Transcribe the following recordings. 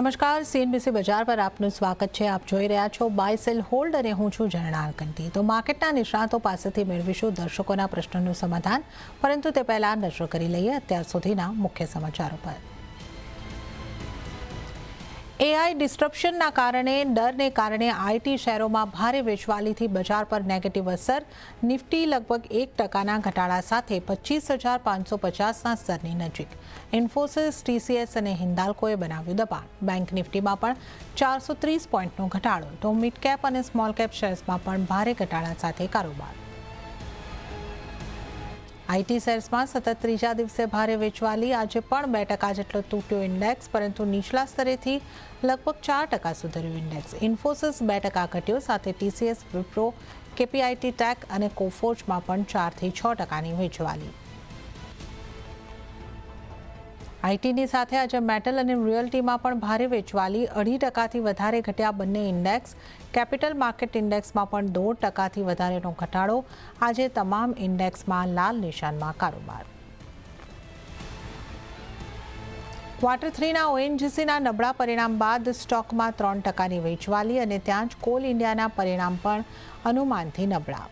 નમસ્કાર સીએનબીસી બજાર પર આપનું સ્વાગત છે. આપ જોઈ રહ્યા છો બાય સેલ હોલ્ડ અને હું છું ઝરણા કંટી તો માર્કેટના નિષ્ણાતો પાસેથી મેળવીશું દર્શકોના પ્રશ્નોનું સમાધાન. પરંતુ તે પહેલાં નજર કરી લઈએ અત્યાર સુધીના મુખ્ય સમાચારો પર. એઆઈ ડિસ્ટ્રપ્શનના કારણે, ડરને કારણે આઈટી શેરોમાં ભારે વેચવાલીથી બજાર પર નેગેટિવ અસર. નિફ્ટી લગભગ એક ટકાના ઘટાડા સાથે પચીસ હજાર પાંચસો પચાસના સ્તરની નજીક. ઇન્ફોસિસ ટીસીએસ અને હિન્દાલ્કોએ બનાવ્યું દબાણ. બેંક નિફ્ટીમાં પણ ચારસો ત્રીસ પોઈન્ટનો ઘટાડો. તો મિડકેપ અને સ્મોલ કેપ શેર્સમાં પણ ભારે ઘટાડા સાથે કારોબાર. આઈટી શેર્સમાં સતત ત્રીજા દિવસે ભારે વેચવાલી. આજે પણ બે ટકા જેટલો તૂટ્યો ઇન્ડેક્સ, પરંતુ નીચલા સ્તરેથી લગભગ ચાર ટકા સુધર્યું ઇન્ડેક્સ. ઇન્ફોસિસ બે ટકા ઘટ્યો, સાથે ટીસીએસ, વિપ્રો, કેપીઆઈટી ટેક અને કોફોર્જમાં પણ ચારથી છ ટકાની વેચવાલી. આઈટીની સાથે આજે મેટલ અને રિયલ્ટીમાં પણ ભારે વેચવાલી. અઢી ટકાથી વધારે ઘટ્યા બંને ઇન્ડેક્સ. કેપિટલ માર્કેટ ઇન્ડેક્સમાં પણ દોઢ ટકાથી વધારેનો ઘટાડો. આજે તમામ ઇન્ડેક્સમાં લાલ નિશાનમાં કારોબાર. ક્વાર્ટર થ્રીના ઓએનજીસીના નબળા પરિણામ બાદ સ્ટોકમાં ત્રણ ટકાની વેચવાલી અને ત્યાં જ કોલ ઇન્ડિયાના પરિણામ પણ અનુમાનથી નબળા.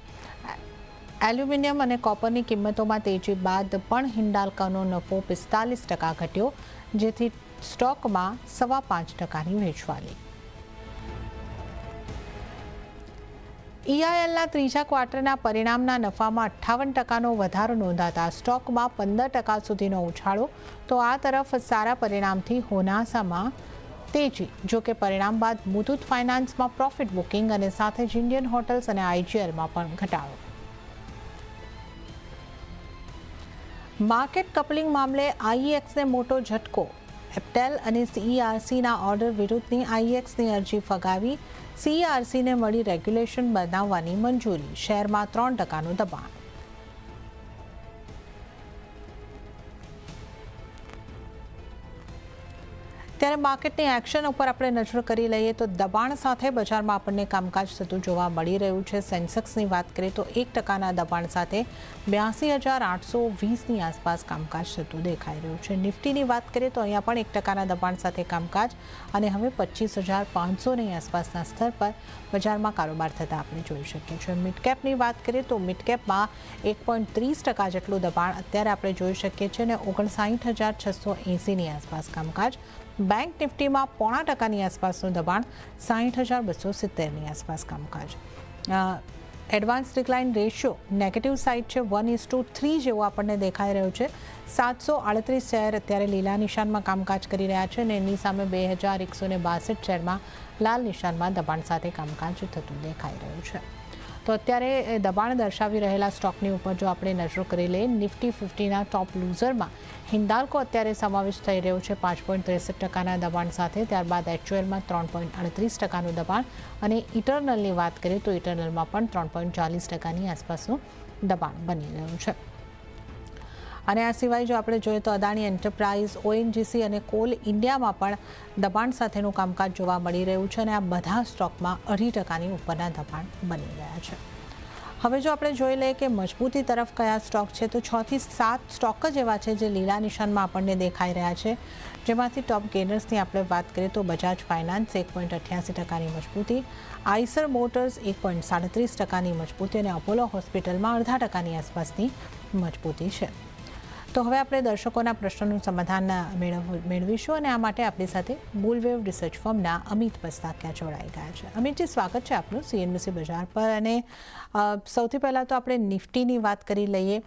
એલ્યુમિનિયમ અને કોપરની કિંમતોમાં તેજી બાદ પણ હિન્ડાલ્કાનો નફો પિસ્તાલીસ ટકા ઘટ્યો, જેથી સ્ટોકમાં સવા પાંચ ટકાની વેચવાલી. ઈઆઈએલના ત્રીજા ક્વાર્ટરના પરિણામના નફામાં અઠ્ઠાવન ટકાનો વધારો નોંધાતા સ્ટોકમાં પંદર ટકા સુધીનો ઉછાળો, તો આ તરફ સારા પરિણામથી હોનાસામાં તેજી, જો કે પરિણામ બાદ મુથુત ફાઇનાન્સમાં પ્રોફિટ બુકિંગ અને સાથે જ ઇન્ડિયન હોટલ્સ અને આઈજીએલમાં પણ ઘટાડો. માર્કેટ કપલિંગ મામલે આઈએક્સને મોટો ઝટકો. એપટેલ અને સીઈઆરસીના ઓર્ડર વિરુદ્ધની આઈએક્સની અરજી ફગાવી સીઈઆરસીને મળી રેગ્યુલેશન બનાવવાની મંજૂરી શેરમાં ત્રણ ટકાનું દબાણ. માર્કેટની એક્શન ઉપર આપણે નજર કરી લઈએ તો દબાણ સાથે બજારમાં આપણને કામકાજ થતું જોવા મળી રહ્યું છે. સેન્સેક્સની વાત કરીએ તો એક ટકાના દબાણ સાથે બ્યાસી હજાર આઠસો વીસની આસપાસ કામકાજ થતું દેખાઈ રહ્યું છે. નિફ્ટીની વાત કરીએ તો અહીંયા પણ એક ટકાના દબાણ સાથે કામકાજ અને હવે પચીસ હજાર પાંચસોની આસપાસના સ્તર પર બજારમાં કારોબાર થતાં આપણે જોઈ શકીએ છીએ. મિડકેપની વાત કરીએ તો મિડકેપમાં એક પોઈન્ટ ત્રીસ ટકા જેટલું દબાણ અત્યારે આપણે જોઈ શકીએ છીએ અને ઓગણસાઠ હજાર છસો એંસીની આસપાસ કામકાજ. બેંક નિફ્ટીમાં પોણા ટકાની આસપાસનું દબાણ, સાહીઠ હજાર બસો સિત્તેરની આસપાસ કામકાજ. Advance decline ratio negative side છે વન ઇઝ ટુ થ્રી જેવો આપણને દેખાઈ રહ્યો છે. સાતસો આડત્રીસ શેર અત્યારે લીલા નિશાનમાં કામકાજ કરી રહ્યા છે અને એની સામે બે હજાર એકસો ને બાસઠ શેરમાં લાલ નિશાનમાં દબાણ સાથે કામકાજ થતું દેખાઈ રહ્યું છે. તો અત્યારે દબાણ દર્શાવી રહેલા સ્ટોકની ઉપર જો આપણે નજરો કરી લઈએ, નિફ્ટી ફિફ્ટીના ટોપ લૂઝરમાં હિન્દાલ્કો અત્યારે સમાવેશ થઈ રહ્યો છે પાંચ પોઈન્ટ ત્રેસઠ ટકાના દબાણ સાથે. ત્યારબાદ એચયુએલમાં ત્રણ પોઈન્ટ અડત્રીસ ટકાનું દબાણ અને ઇટરનલની વાત કરીએ તો ઇટરનલમાં પણ ત્રણ પોઈન્ટ ચાલીસ ટકાની આસપાસનું દબાણ બની રહ્યું છે. અને આ સિવાય જો આપણે જોઈએ તો અદાણી એન્ટરપ્રાઇઝ, ઓએનજીસી અને કોલ ઇન્ડિયામાં પણ દબાણ સાથેનું કામકાજ જોવા મળી રહ્યું છે અને આ બધા સ્ટોકમાં અઢી ટકાની ઉપરના દબાણ બની રહ્યા છે. હવે જો આપણે જોઈ લઈએ કે મજબૂતી તરફ કયા સ્ટોક છે, તો છ થી સાત સ્ટોક જ એવા છે જે લીલા નિશાનમાં આપણને દેખાઈ રહ્યા છે. જેમાંથી ટોપ ગેનર્સની આપણે વાત કરીએ તો બજાજ ફાઇનાન્સ એક પોઈન્ટ અઠ્યાસી ટકાની મજબૂતી, આઈસર મોટર્સ એક પોઈન્ટ સાડત્રીસ ટકાની મજબૂતી અને અપોલો હોસ્પિટલમાં અડધા ટકાની આસપાસની મજબૂતી છે. તો હવે આપણે દર્શકોના પ્રશ્નોનું સમાધાન મેળવ, મેળવીશું અને આ માટે આપણી સાથે બુલવેવ રિસર્ચ ફર્મના અમિત પસ્તાકિયા જોડાઈ ગયા છે. અમિતજી, સ્વાગત છે આપનું સીએનબીસી બજાર પર. અને સૌથી પહેલાં તો આપણે નિફ્ટીની વાત કરી લઈએ.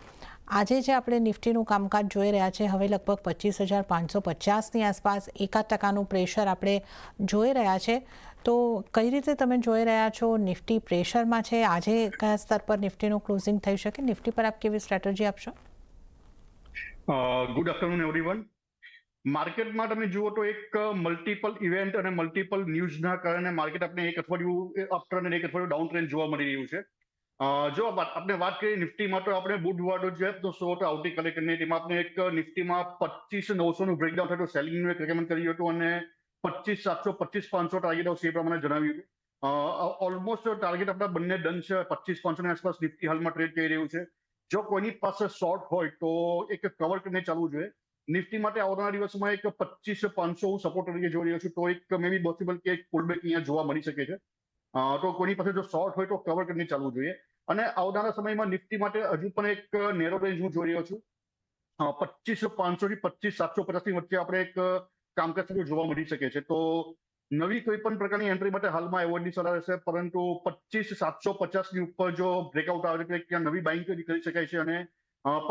આજે જે આપણે નિફ્ટીનું કામકાજ જોઈ રહ્યા છે, હવે લગભગ પચીસ હજાર પાંચસો પચાસની આસપાસ એકાદ ટકાનું પ્રેશર આપણે જોઈ રહ્યા છે. તો કઈ રીતે તમે જોઈ રહ્યા છો નિફ્ટી પ્રેશરમાં છે? આજે કયા સ્તર પર નિફ્ટીનું ક્લોઝિંગ થઈ શકે? નિફ્ટી પર આપ કેવી સ્ટ્રેટેજી આપશો? ગુડ આફ્ટરનૂન એવરીવન માર્કેટમાં તમે જુઓ તો એક મલ્ટિપલ ઇવેન્ટ અને મલ્ટિપલ ન્યૂઝના કારણે માર્કેટ આપણે એક અઠવાડિયું અપ અને એક અઠવાડિયું ડાઉન ટ્રેન્ડ જોવા મળી રહ્યું છે. જો આપણે વાત કરીએ નિફ્ટીમાં, તો આપણે બુધવારનો જે તો સો તો આવતીકાલે કરીને તેમાં આપણે એક નિફ્ટીમાં પચીસ નવસોનું બ્રેકડાઉન થયું સેલિંગનું એક રેકમેન્ડ કર્યું હતું અને પચીસ સાતસો, પચીસ પાંચસો ટાર્ગેટ આવશે એ પ્રમાણે જણાવ્યું હતું. ઓલમોસ્ટ ટાર્ગેટ આપણા બંને ડન છે. પચીસ પાંચસોની આસપાસ નિફ્ટી હાલમાં ટ્રેડ કરી રહ્યું છે. જો કોઈની પાસે શોર્ટ હોય તો એક કવર કરીને ચાલવું જોઈએ. નિફ્ટી માટે આવનારા દિવસમાં એક પચીસ પાંચસો હું સપોર્ટ તરીકે જોઈ રહ્યો છું. તો એક મે બી પોસિબલ કે એક પુલબેક અહીંયા જોવા મળી શકે છે. તો કોઈની પાસે જો શોર્ટ હોય તો કવર કરીને ચાલવું જોઈએ. અને આવનારા સમયમાં નિફ્ટી માટે હજુ પણ એક નેરો રેન્જ હું જોઈ રહ્યો છું. પચીસ પાંચસો થી પચીસ સાતસો પચાસની વચ્ચે આપણે એક કામકાજ થતું જોવા મળી શકે છે. તો નવી કોઈ પણ પ્રકારની એન્ટ્રી માટે હાલમાં એવોર્ડની સલાહ રહેશે, પરંતુ પચીસ સાતસો પચાસની ઉપર જો બ્રેકઆઉટ આવે છે ત્યાં નવી બાઇંગ કરી શકાય છે અને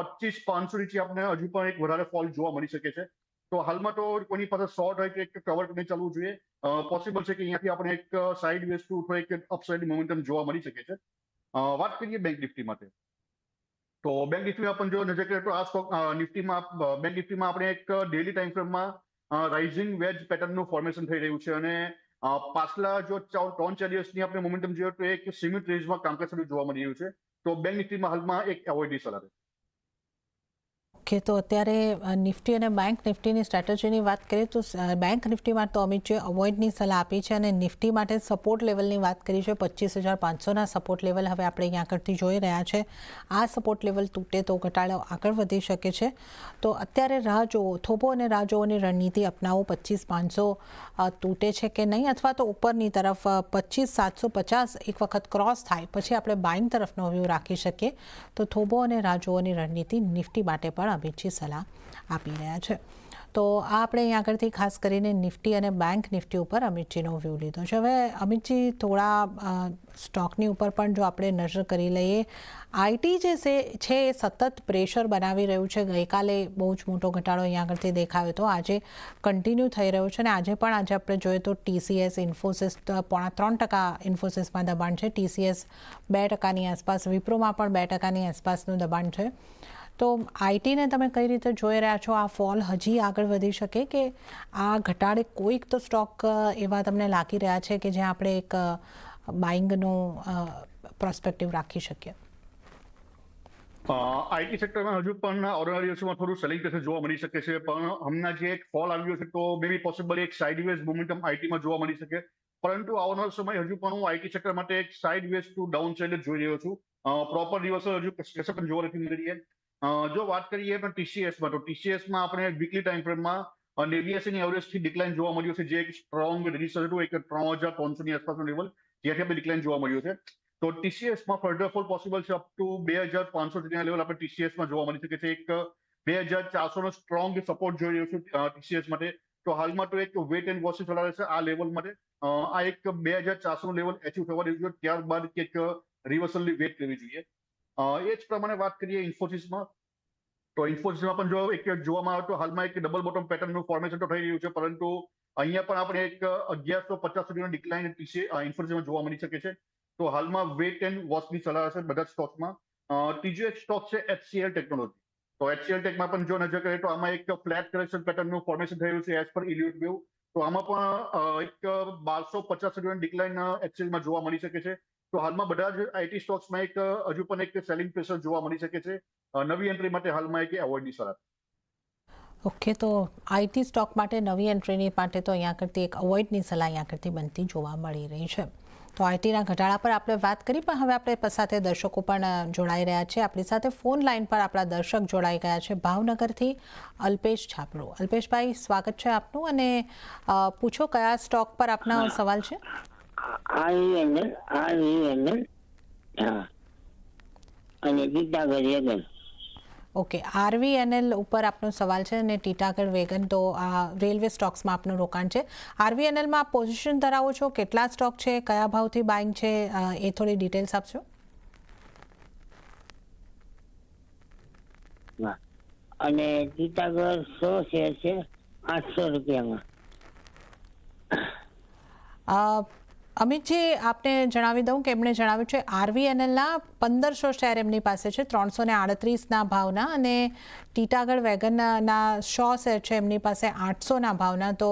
પચીસ પાંચસો નીચે આપણે હજુ પણ એક વધારે ફોલ જોવા મળી શકે છે. તો હાલમાં તો કોઈની પાસે શોર્ટ હોય કે કવર કરીને ચાલવું જોઈએ. પોસિબલ છે કે અહીંયાથી આપણે એક સાઇડ વેસ્ટ ટુ અથવા એક અપસાઇડ મોમેન્ટમ જોવા મળી શકે છે. વાત કરીએ બેંક નિફ્ટી માટે. તો બેંક નિફ્ટીમાં પણ જો નજર કરીએ તો આ સ્ટોક નિફ્ટીમાં બેંક નિફ્ટીમાં આપણે એક ડેલી ટાઈમ ફ્રેમમાં રાઇઝિંગ વેજ પેટર્નનું ફોર્મેશન થઈ રહ્યું છે અને પાછલા જો ત્રણ, ચાર દિવસની આપણે મોમેન્ટમ જોઈએ તો એક સિમિટ રેન્જમાં કામકાજ થતું જોવા મળી રહ્યું છે તો બેંક નિફ્ટીમાં હાલમાં એક એવોર્ડની સલાહ છે. ઓકે તો અત્યારે નિફ્ટી અને બેંક નિફ્ટીની સ્ટ્રેટેજીની વાત કરીએ તો બેંક નિફ્ટી માટે તો અમિત જે અવોઇડની સલાહ આપી છે અને નિફ્ટી માટે સપોર્ટ લેવલની વાત કરી છે, પચીસ હજાર પાંચસોના સપોર્ટ લેવલ હવે આપણે અહીંયા આગળથી જોઈ રહ્યા છે. આ સપોર્ટ લેવલ તૂટે તો ઘટાડો આગળ વધી શકે છે. તો અત્યારે રાહ જોવો થોભો અને રાહ જોવોની રણનીતિ અપનાવો, પચીસ પાંચસો તૂટે છે કે નહીં? અથવા તો ઉપરની તરફ પચીસ સાતસો પચાસ એક વખત ક્રોસ થાય, પછી આપણે બાઇંગ તરફનો વ્યૂ રાખી શકીએ. તો થોભો અને રાહ જોવોની રણનીતિ નિફ્ટી માટે પણ અમિતજી સલાહ આપી રહ્યા છે. તો આ આપણે અહીં આગળથી ખાસ કરીને નિફ્ટી અને બેંક નિફ્ટી ઉપર અમિતજીનો વ્યૂ લીધો છે. હવે અમિતજી, થોડા સ્ટોકની ઉપર પણ જો આપણે નજર કરી લઈએ આઈટી જે છે એ સતત પ્રેશર બનાવી રહ્યું છે. ગઈકાલે બહુ જ મોટો ઘટાડો અહીંયા આગળથી દેખાયો હતો. આજે કન્ટિન્યુ થઈ રહ્યો છે અને આજે પણ આજે આપણે જોઈએ તો ટીસીએસ ઇન્ફોસિસ પોણા ત્રણ ટકા ઇન્ફોસિસમાં દબાણ છે. ટીસીએસ બે ટકાની આસપાસ વિપ્રોમાં પણ બે ટકાની આસપાસનું દબાણ છે. તો આઈટીને તમે કઈ રીતે જોઈ રહ્યા છો? આ ફોલ હજી આગળ વધી શકે કે આ ઘટાડે કોઈક તો સ્ટોક એવા તમને લાગી રહ્યા છે કે જ્યાં આપણે એક બાઇંગનો પ્રોસ્પેક્ટિવ રાખી શકીએ? આઈટી સેક્ટરમાં હજુ પણ ઓર્ડિનરી દિવસોમાં થોડું સેલિંગ પ્રેશર જોવા મળી શકે છે. પણ હમણાં જે એક ફોલ આવ્યો છે, તો મે બી પોસિબલ એક સાઇડવેઝ મોમેન્ટમ આઈટીમાં જોવા મળી શકે. પરંતુ આવનારો સમય હજુ પણ હું આઈટી સેક્ટર માટે એક સાઇડવેઝ ટુ ડાઉન સાઇડ જોઈ રહ્યો છું. પ્રોપર દિવસો હજુ કશે પણ જોવા નથી મળી જો વાત કરીએ પણ ટીસીએસમાં તો ટીસીએસમાં આપણે વીકલી ટાઈમ ફ્રેમમાં નેવીએસની એવરેજથી ડિક્લાઇન જોવા મળ્યું છે. જે એક સ્ટ્રોંગ રજિસ્ટર હતું, એક ત્રણ હજાર ત્રણસોની આસપાસનું લેવલ જ્યાંથી આપણે ડિક્લાઇન જોવા મળ્યું છે. તો ટીસીએસમાં ફર્ધર ફોલ પોસિબલ છે અપ ટુ બે હજાર પાંચસો સુધીના લેવલ આપણે ટીસીએસમાં જોવા મળી શકે છે. એક બે હજાર ચારસો નો સ્ટ્રોંગ સપોર્ટ જોઈ રહ્યો છું ટીસીએસ માટે. તો હાલમાં તો એક વેટ એન્ડ વોચ ચલાવે છે આ લેવલ માટે. આ એક બે હજાર ચારસો લેવલ એચિવ થવા દેવું જોઈએ. ત્યારબાદ એક રિવર્સલની વેટ કરવી જોઈએ. એ જ પ્રમાણે વાત કરીએ ઇન્ફોસિસમાં. તો ઇન્ફોસિસમાં પણ જો એક જોવામાં આવે તો હાલમાં એક ડબલ બોટમ પેટર્નનું ફોર્મેશન તો થઈ રહ્યું છે, પરંતુ અહીંયા પણ આપણે એક અગિયારસો પચાસ સુધીનો ડિક્લાઇન ઇન્ફોસિસમાં જોવા મળી શકે છે. તો હાલમાં વેટ એન્ડ વોચની સલાહ છે બધા સ્ટોક્સમાં ત્રીજો એક સ્ટોક છે એચસીએલ ટેકનોલોજી તો એચસીએલ ટેકમાં પણ જો નજર કરીએ તો આમાં એક ફ્લેટ કરેક્શન પેટર્નનું ફોર્મેશન થયું છે એઝ પર ઇલ્યુટ વેવ તો આમાં પણ એક બારસો પચાસ સુધીનો ડિક્લાઇન એચસીએલમાં જોવા મળી શકે છે. તો હાલમાં બધા જ આઈટી સ્ટોક્સમાં એક હજુ પણ એક સેલિંગ પ્રેશર જોવા મળી શકે છે. નવી એન્ટ્રી માટે હાલમાં એક એવોર્ડની સલાહ ઓકે તો આઈટી સ્ટોક માટે નવી એન્ટ્રીની માટે તો અહીંયા કરતી એક અવોઇડની સલાહ અહીંયા કરતી બનતી જોવા મળી રહી છે. તો આઈટીના ઘટાડા પર આપણે વાત કરી પણ હવે આપણે સાથે દર્શકો પણ જોડાઈ રહ્યા છે. આપણી સાથે ફોન લાઈન પર આપણા દર્શક જોડાઈ ગયા છે ભાવનગરથી અલ્પેશ છાપરો. અલ્પેશભાઈ સ્વાગત છે આપનું. અને પૂછો કયા સ્ટોક પર આપના સવાલ છે? આઈએનએલ આઈએનએલ હા. અને ગીતાગર વેગન. ઓકે આરવીએનએલ ઉપર આપનો સવાલ છે અને ટીટાગઢ વેગન તો આ રેલવે સ્ટોક્સમાં આપનું રોકાણ છે. આરવીએનએલમાં આપ પોઝિશન ધરાવો છો? કેટલા સ્ટોક છે? કયા ભાવથી બાઇંગ છે? એ થોડી ડિટેલ્સ આપશો? હા. અને ગીતાગર સો શેર છે? આઠસો રૂપિયામાં. અમિતજી આપને જણાવી દઉં કે એમણે જણાવ્યું છે, આરવીએનએલના પંદરસો શેર એમની પાસે છે, ત્રણસો ને આડત્રીસના ભાવના અને ટીટાગઢ વેગનના સો શેર છે એમની પાસે આઠસોના ભાવના. તો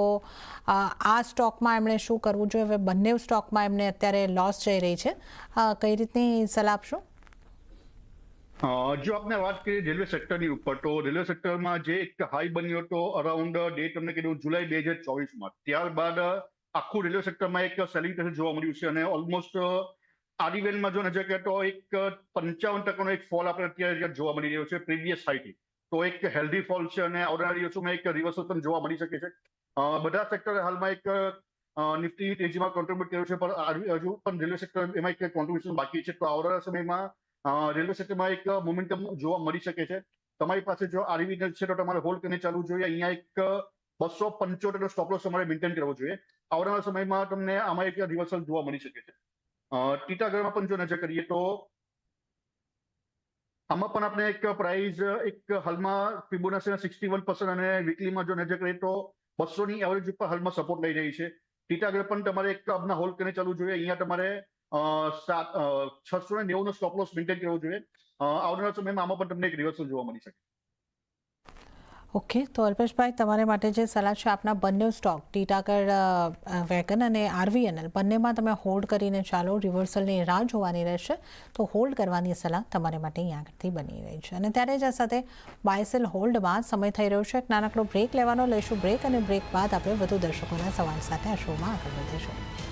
આ સ્ટોકમાં એમણે શું કરવું જોઈએ? હવે બંને સ્ટોકમાં એમને અત્યારે લોસ જઈ રહી છે. કઈ રીતની સલાહ આપશો? જો આપણે વાત કરીએ રેલવે સેક્ટરની ઉપર, તો રેલવે સેક્ટરમાં જે એક હાઈ બન્યો હતો, અરાઉન્ડ ડેટ તમને કીધું જુલાઈ બે હજાર ચોવીસમાં. ત્યારબાદ આખું રેલવે સેક્ટરમાં એક સેલિંગ પ્રેશર જોવા મળ્યું છે અને ઓલમોસ્ટ આરિવેનમાં જો નજર કરીએ તો એક પંચાવન ટકાનો એક ફોલ આપણે અત્યારે જોવા મળી રહ્યો છે પ્રીવિયસ હાઈથી તો એક હેલ્ધી ફોલ છે અને આવનારા દિવસોમાં એક રિવર્સલ પણ જોવા મળી શકે છે. બધા સેક્ટર હાલમાં એક નિફ્ટી તેજીમાં કોન્ટ્રીબ્યુટ કર્યું છે, પણ હજુ પણ રેલવે સેક્ટર એમાં એક કોન્ટ્રીબ્યુશન બાકી છે. તો આવનારા સમયમાં રેલવે સેક્ટરમાં એક મોમેન્ટમ જોવા મળી શકે છે. તમારી પાસે જો આરવી છે તો તમારે હોલ્ડ કરીને ચાલવું જોઈએ. અહીંયા એક બસો પંચોતેર નો સ્ટોપ તમારે મેન્ટેન કરવો જોઈએ. આવનારા સમયમાં તમને આમાં એક રિવર્સલ જોવા મળી શકે છે. ટીટાગઢમાં પણ જો નજર કરીએ તો આમાં પણ આપણે એક પ્રાઇસ એક હાલમાં ફિબોનાસીના સિક્સટી વન પર્સન્ટ અને વીકલીમાં જો નજર કરીએ તો બસોની એવરેજ ઉપર હાલમાં સપોર્ટ લઈ રહી છે. ટીટાગઢ પણ તમારે એક આપના હોલ્ડ કરીને ચાલવું જોઈએ. અહીંયા તમારે સાત છસો ને નેવું નો સ્ટોપ લોસ મેન્ટેન કરવો જોઈએ. આવનારા સમયમાં આમાં પણ તમને એક રિવર્સલ જોવા મળી શકે. ઓકે, તો અલ્પેશભાઈ, તમારે માટે જે સલાહ છે આપના બંને સ્ટોક ટીટાગર વેગન અને આરવીએનએલ, બંનેમાં તમે હોલ્ડ કરીને ચાલો રિવર્સલની રાહ જોવાની રહેશે. તો હોલ્ડ કરવાની સલાહ તમારે માટે અહીં આગળથી બની રહી છે. અને ત્યારે જ આ સાથે બાયસેલ હોલ્ડમાં સમય થઈ રહ્યો છે. એક નાનકડો બ્રેક લેવાનો, લઈશું બ્રેક અને બ્રેક બાદ આપણે વધુ દર્શકોના સવાલ સાથે આ શોમાં આગળ વધીશું.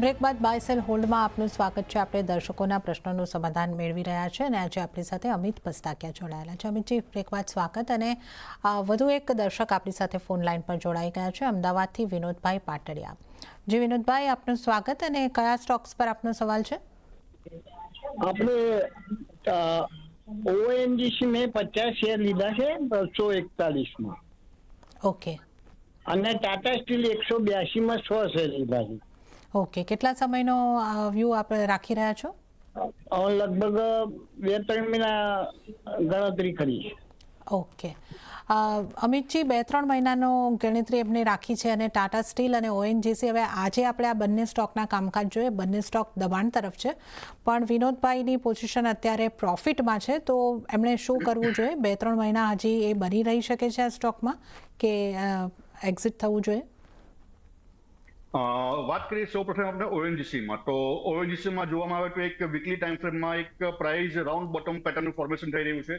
બ્રેક બાદ બાયસેલ હોલ્ડમાં આપનું સ્વાગત છે. આપણે દર્શકોના પ્રશ્નોનું સમાધાન મેળવી રહ્યા છે અને આજે આપણી સાથે અમિત પસ્તાકિયા જોડાયેલા છે. અમિતજી બ્રેક બાદ સ્વાગત અને વધુ એક દર્શક આપણી સાથે ફોન લાઈન પર જોડાઈ ગયા છે. અમદાવાદથી વિનોદભાઈ પાટડિયા. જી વિનોદભાઈ આપનું સ્વાગત અને કયા સ્ટોક્સ પર આપનો સવાલ છે? આપણે ઓએનજીસી મેં પચાસ શેર લીધા છે બસો એકતાલીસમાં. ઓકે. અને ટાટા સ્ટીલ એકસો બ્યાસીમાં સો શેર લીધા છે. ઓકે કેટલા સમયનો વ્યૂ આપણે રાખી રહ્યા છો? લગભગ બે ત્રણ મહિના ગણતરી કરી ઓકે. અમિતજી બે ત્રણ મહિનાનો ગણતરી એમને રાખી છે અને ટાટા સ્ટીલ અને ઓએનજીસી હવે આજે આપણે આ બંને સ્ટોકના કામકાજ જોઈએ. બંને સ્ટોક દબાણ તરફ છે. પણ વિનોદભાઈની પોઝિશન અત્યારે પ્રોફિટમાં છે. તો એમણે શું કરવું જોઈએ? બે ત્રણ મહિના હજી એ બની રહી શકે છે આ સ્ટોકમાં? કે એક્ઝિટ થવું જોઈએ? વાત કરીએ સૌ પ્રથમ આપણે ઓએનજીસીમાં તો ઓએનજીસીમાં જોવામાં આવે તો એક વીકલી ટાઈમ ફ્રેમમાં એક પ્રાઇસ રાઉન્ડ બોટમ પેટર્નનું ફોર્મેશન થઈ રહ્યું છે.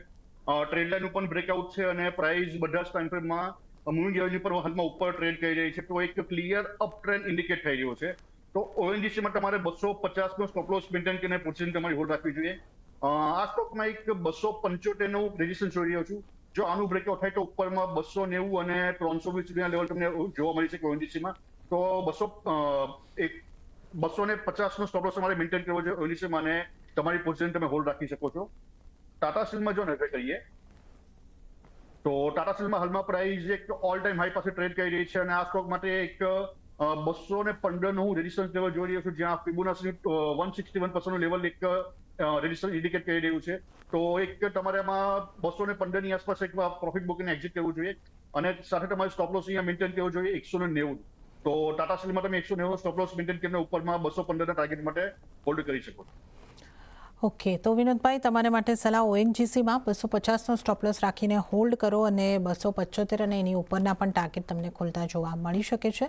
ટ્રેડ લાઇન ઉપર બ્રેકઆઉટ છે અને પ્રાઇસ બધા જ ટાઈમ ફ્રેમમાં મૂવિંગ એવરેજ પર હાલમાં ઉપર ટ્રેડ કરી રહી છે. તો એક ક્લિયર અપ ટ્રેન્ડ ઇન્ડિકેટ થઈ રહ્યો છે. તો ઓએનજીસીમાં તમારે બસો પચાસનો સ્ટોપ લોસ મેન્ટેન કરીને પોઝિશન તમારી હોલ્ડ રાખવી જોઈએ. આ સ્ટોકમાં એક બસો પંચોતેરનું રેઝિસ્ટન્સ જોઈ રહ્યો છું. જો આનું બ્રેકઆઉટ થાય તો ઉપરમાં બસો નેવું અને ત્રણસો વીસ સુધીના લેવલ તમને જોવા મળી શકે ઓએનજીસીમાં તો બસો એક, બસો ને પચાસનો સ્ટોપ તમારે મેન્ટેન કરવો જોઈએ છે અને તમારી પોઝિશન તમે હોલ્ડ રાખી શકો છો. ટાટા સ્ટીલમાં જો નજર કરીએ તો ટાટા સ્ટીલમાં હાલમાં પ્રાઇસ એક ઓલ ટાઈમ હાઈ પાસે ટ્રેડ કરી રહી છે અને આ સ્ટોક માટે એક બસો ને પંદરનું હું રેડિસ્ટન્સ લેવલ જોઈ રહ્યો છું, જ્યાં Fibonacci one sixty one percent level એક રેડિસ્ટન્સ ઇન્ડિકેટ કરી રહ્યું છે. તો એક તમારે આમાં બસો ને પંદરની આસપાસ એક પ્રોફિટ બુકિંગ એક્ઝિટ કરવું જોઈએ અને સાથે તમારે સ્ટોપ લોસ અહીંયા મેન્ટેન કરવો જોઈએ એકસો ને નેવું. તો ટાટા સ્ટીલમાં તમે એકસો નેવું સ્ટોપ લોસ મેન્ટેન કરીને ઉપરમાં બસો પંદરના ટાર્ગેટ માટે હોલ્ડ કરી શકો. ઓકે તો વિનોદભાઈ, તમારા માટે સલાહ ઓએનજીસીમાં બસો પચાસનો સ્ટોપલોસ રાખીને હોલ્ડ કરો અને બસો પચોતેર અને એની ઉપરના પણ ટાર્ગેટ તમને ખોલતા જોવા મળી શકે છે.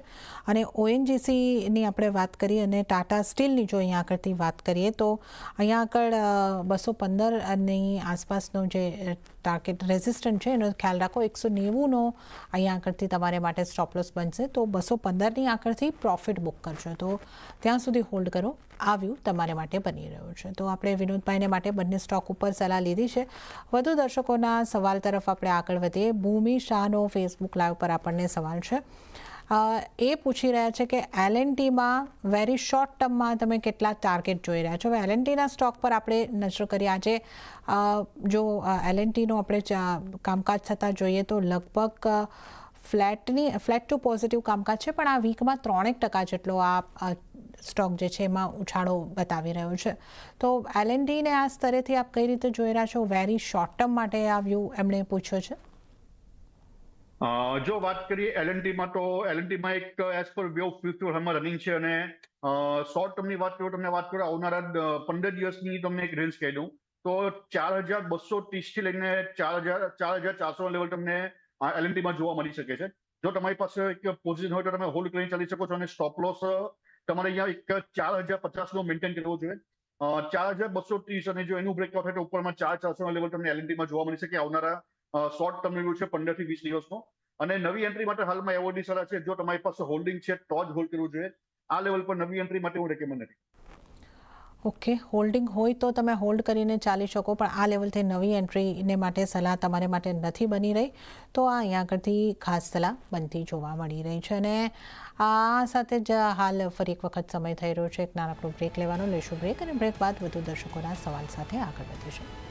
અને ઓએનજીસીની આપણે વાત કરીએ અને ટાટા સ્ટીલની જો અહીંયા આગળથી વાત કરીએ તો અહીંયા આગળ બસો પંદરની આસપાસનો જે ટાર્ગેટ રેઝિસ્ટન્ટ છે, એનો ખ્યાલ રાખો, એકસો નેવુંનો અહીંયા આગળથી તમારે માટે સ્ટોપલોસ બનશે. તો બસો પંદરની આગળથી પ્રોફિટ બુક કરજો. તો ત્યાં સુધી હોલ્ડ કરો. આ વ્યૂ તમારે માટે બની રહ્યો છે. તો આપણે વિનોદભાઈને માટે બંને સ્ટોક ઉપર સલાહ લીધી છે. વધુ દર્શકોના સવાલ તરફ આપણે આગળ વધીએ. ભૂમિ શાહનો ફેસબુક લાઈવ પર આપણને સવાલ છે. એ પૂછી રહ્યા છે કે એલએનટીમાં વેરી શોર્ટ ટર્મમાં તમે કેટલા ટાર્ગેટ જોઈ રહ્યા છો? હવે એલએનટીના સ્ટોક પર આપણે નજર કરીએ. આજે જો એલએનટીનો આપણે કામકાજ થતાં જોઈએ તો લગભગ ફ્લેટની ફ્લેટ ટુ પોઝિટિવ કામકાજ છે, પણ આ વીકમાં ત્રણેક ટકા જેટલો આ સ્ટોક જે છે એમાં ઉછાળો બતાવી રહ્યો છે. તો એલએનડીને આ સ્તરેથી આપ કઈ રીતે જોઈ રહ્યા છો? વેરી શોર્ટ ટર્મ માટે આ વ્યૂ એમણે પૂછ્યો છે. જો વાત કરીએ એલએનટીમાં તો એલએનટીમાં એક as per way of future હાલમાં રનિંગ છે અને શોર્ટ ટર્મની વાત કરું તમને વાત કરું આવનારા પંદર દિવસની તમને એક રેન્જ કહી દઉં. તો ચાર હજાર બસો ત્રીસથી લઈને ચાર હજાર ચાર હજાર ચારસો લેવલ તમને એલએનટીમાં જોવા મળી શકે છે. જો તમારી પાસે એક પોઝિશન હોય તો તમે હોલ્ડ કરીને ચાલી શકો છો અને સ્ટોપ લોસ તમારે અહીંયા એક ચાર હજાર પચાસનો મેન્ટેન કરવો જોઈએ. ચાર હજાર બસો ત્રીસ અને જો એનું બ્રેકઆઉટ થાય તો ઉપરમાં ચાર ચારસો લેવલ તમને એલએનટીમાં જોવા મળી શકે આવનારા શોર્ટ ટર્મ રિવ્યુ છે પંદરથી વીસ દિવસનો. અને નવી એન્ટ્રી માટે હાલમાં એવોર્ડની સલાહ છે. જો તમારી પાસે હોલ્ડિંગ છે તો જ હોલ્ડ કરવું જોઈએ, આ લેવલ પર નવી એન્ટ્રી માટે હું રેકમેન્ડ નથી. ઓકે હોલ્ડિંગ હોય તો તમે હોલ્ડ કરીને ચાલી શકો, પણ આ લેવલથી નવી એન્ટ્રીને માટે સલાહ તમારે માટે નથી બની રહી. તો આ અહીંયા આગળથી ખાસ સલાહ બનતી જોવા મળી રહી છે. અને આ સાથે જ હાલ ફરી એક વખત સમય થઈ રહ્યો છે. એક નાનકડો બ્રેક લેવાનો. લેશું બ્રેક અને બ્રેક બાદ વધુ દર્શકોના સવાલ સાથે આગળ વધીશું.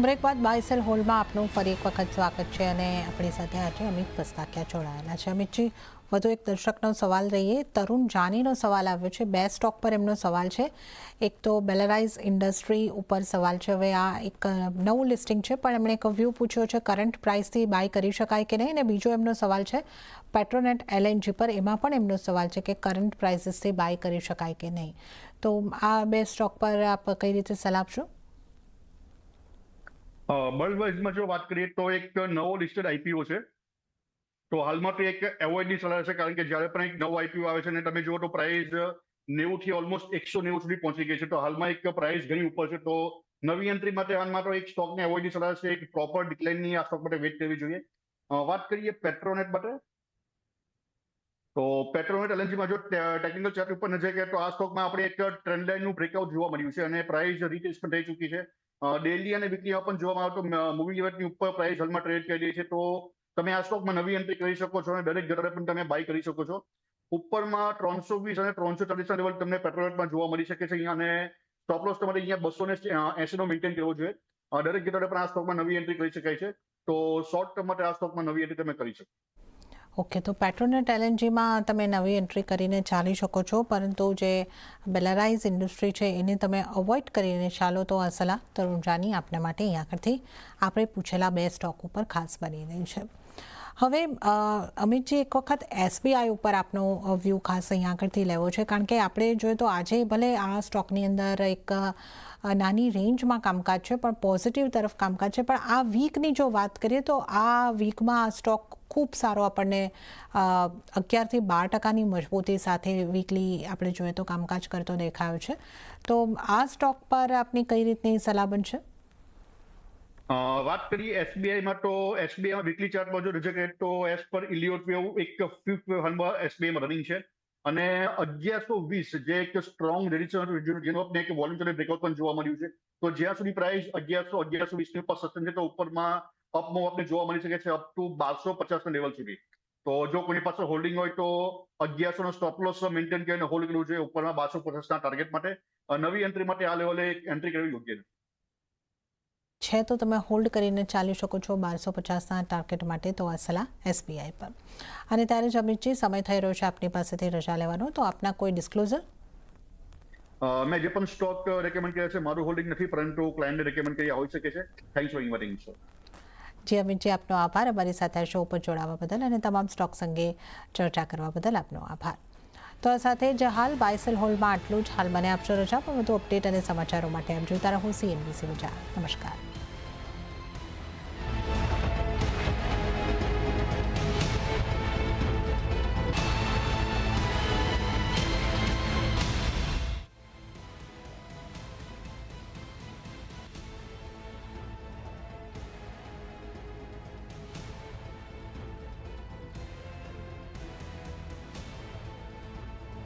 બ્રેક બાદ બાયસેલ હોલમાં આપનું ફરી એક વખત સ્વાગત છે અને આપણી સાથે આજે અમિત પસ્તાકિયા જોડાયેલા છે. અમિતજી, વધુ એક દર્શકનો સવાલ રહીએ. તરુણ જાનીનો સવાલ આવ્યો છે. બે સ્ટોક પર એમનો સવાલ છે. એક તો બેલરાઇઝ ઇન્ડસ્ટ્રી ઉપર સવાલ છે. હવે આ એક નવું લિસ્ટિંગ છે, પણ એમણે એક વ્યૂ પૂછ્યો છે કરંટ પ્રાઇસથી બાય કરી શકાય કે નહીં? અને બીજો એમનો સવાલ છે પેટ્રોનેટ એલએનજી પર એમાં પણ એમનો સવાલ છે કે કરંટ પ્રાઇસીસથી બાય કરી શકાય કે નહીં? તો આ બે સ્ટોક પર આપ કઈ રીતે સલાહ આપશો? વર્લ્ડ વાઇઝમાં જો વાત કરીએ તો એક નવો લિસ્ટેડ આઈપીઓ છે. તો હાલમાં તો એક એવોઇડની સલાહ છે, કારણ કે જ્યારે પણ એક નવો આઈપીઓ આવે છે અને તમે જુઓ તો પ્રાઇસ નેવું થી ઓલમોસ્ટ એકસો નેવું સુધી પહોંચી ગઈ છે. તો હાલમાં એક પ્રાઇસ ઘણી ઉપર છે. તો નવી એન્ટ્રી માટે હાલમાં તો એક સ્ટોકને એવોઇડની સલાહ છે, એક પ્રોપર ડિક્લાઇનની આ સ્ટોક માટે વેટ કરવી જોઈએ. વાત કરીએ પેટ્રોનેટ માટે. તો પેટ્રોનેટ એલએનજીમાં જો ટેકનિકલ ચાર્ટ ઉપર નજર કરીએ તો આ સ્ટોકમાં આપણે એક ટ્રેન્ડ લાઇનનું બ્રેકઆઉટ જોવા મળ્યું છે અને પ્રાઇસ રીટેસ્ટ પણ થઈ ચૂકી છે. ડેલી અને વીકલીમાં પણ જોવામાં આવે તો મૂવિંગ ઉપર પ્રાઇસ હાલમાં ટ્રેડ કરી રહી છે. તો તમે આ સ્ટોકમાં નવી એન્ટ્રી કરી શકો છો અને દરેક જગ્યાએ પણ તમે બાય કરી શકો છો. ઉપરમાં ત્રણસો વીસ અને ત્રણસો ચાલીસના લેવલ તમને પેટ્રોલેટમાં જોવા મળી શકે છે. અહીંયા અને સ્ટોપ લોસ તમારે અહીંયા બસો ને એસી નો મેન્ટેન કરવો જોઈએ. દરેક જગ્યાએ પણ આ સ્ટોકમાં નવી એન્ટ્રી કરી શકાય છે. તો શોર્ટ ટર્મ માટે આ સ્ટોકમાં નવી એન્ટ્રી તમે કરી શકો. ઓકે, તો પેટ્રોનેટ એલએનજીમાં તમે નવી એન્ટ્રી કરીને ચાલી શકો છો, પરંતુ જે બેલારાઇઝ ઇન્ડસ્ટ્રી છે, એને તમે અવોઇડ કરીને ચાલો તો આ સલાહ તરુણ જાની આપના માટે અહીં આગળથી આપણે પૂછેલા બે સ્ટોક ઉપર ખાસ બની રહી છે. હવે અમિતજી, એક વખત એસબીઆઈ ઉપર આપનો વ્યૂ ખાસ અહીંયા આગળથી લેવો છે, કારણ કે આપણે જોઈએ તો આજે ભલે આ સ્ટોકની અંદર એક નાની રેન્જમાં કામકાજ છે, પણ પોઝિટિવ તરફ કામકાજ છે, પણ આ વીકની જો વાત કરીએ તો આ વીકમાં આ સ્ટોક ખૂબ સારો આપણને અગિયારથી બાર ટકાની મજબૂતી સાથે વીકલી આપણે જોઈએ તો કામકાજ કરતો દેખાયો છે. તો આ સ્ટોક પર આપની કઈ રીતની સલાહ બનશે? વાત કરીએ એસબીઆઈમાં તો એસબીઆઈ વીકલી ચાર્ટમાં જો રિજેક્ટ તો એસ પર ઇલિયોટ વેવ એક ફિફ્થ હાલમાં એસબીઆઈમાં રનિંગ છે. અને અગિયારસો વીસ જે એક સ્ટ્રોંગ રેડિશન જેનો આપણે એક વોલ્યુમ અને બ્રેકઆઉટ પણ જોવા મળ્યું છે. તો જ્યાં સુધી પ્રાઇસ અગિયારસો અગિયારસો વીસની ઉપર સસ્ટેન છે, તો ઉપરમાં અપમૂવ આપણે જોવા મળી શકે છે અપ ટુ બારસો પચાસ ના લેવલ સુધી. તો જો કોઈની પાસે હોલ્ડિંગ હોય તો અગિયારસો નો સ્ટોપ લોસ મેન્ટેન કરીને હોલ્ડ કરવું જોઈએ ઉપરના બારસો પચાસ ના ટાર્ગેટ માટે નવી એન્ટ્રી માટે આ લેવલે એન્ટ્રી કરવી યોગ્ય નથી છે તો તમે હોલ્ડ કરીને ચાલી શકો છો બારસો પચાસના ટાર્ગેટ માટે તો આ સલાહ એસબીઆઈ પર. અને ત્યારે જ અમિતજી સમય થઈ રહ્યો છે આપની પાસેથી રજા લેવાનો તો આપના કોઈ ડિસ્ક્લોઝર મેં જે પણ સ્ટોક રેકમેન્ડ કર્યા છે મારું હોલ્ડિંગ નથી પરંતુ ક્લાયન્ટને રેકમેન્ડ કર્યા હોઈ શકે છે. Thanks for inviting sir ji Amitji આપનો આભાર. અમારી સાથે શો ઉપર જોડાવા બદલ અને તમામ સ્ટોક્સ અંગે ચર્ચા કરવા બદલ આપનો આભાર. તો આ સાથે જ હાલ બાયસેલ હોલમાં આટલું જ. હાલ મને આપશો રજા, પણ વધુ અપડેટ અને સમાચારો માટે આપ જોતા રહો. સીએનબીસી વિચાર નમસ્કાર.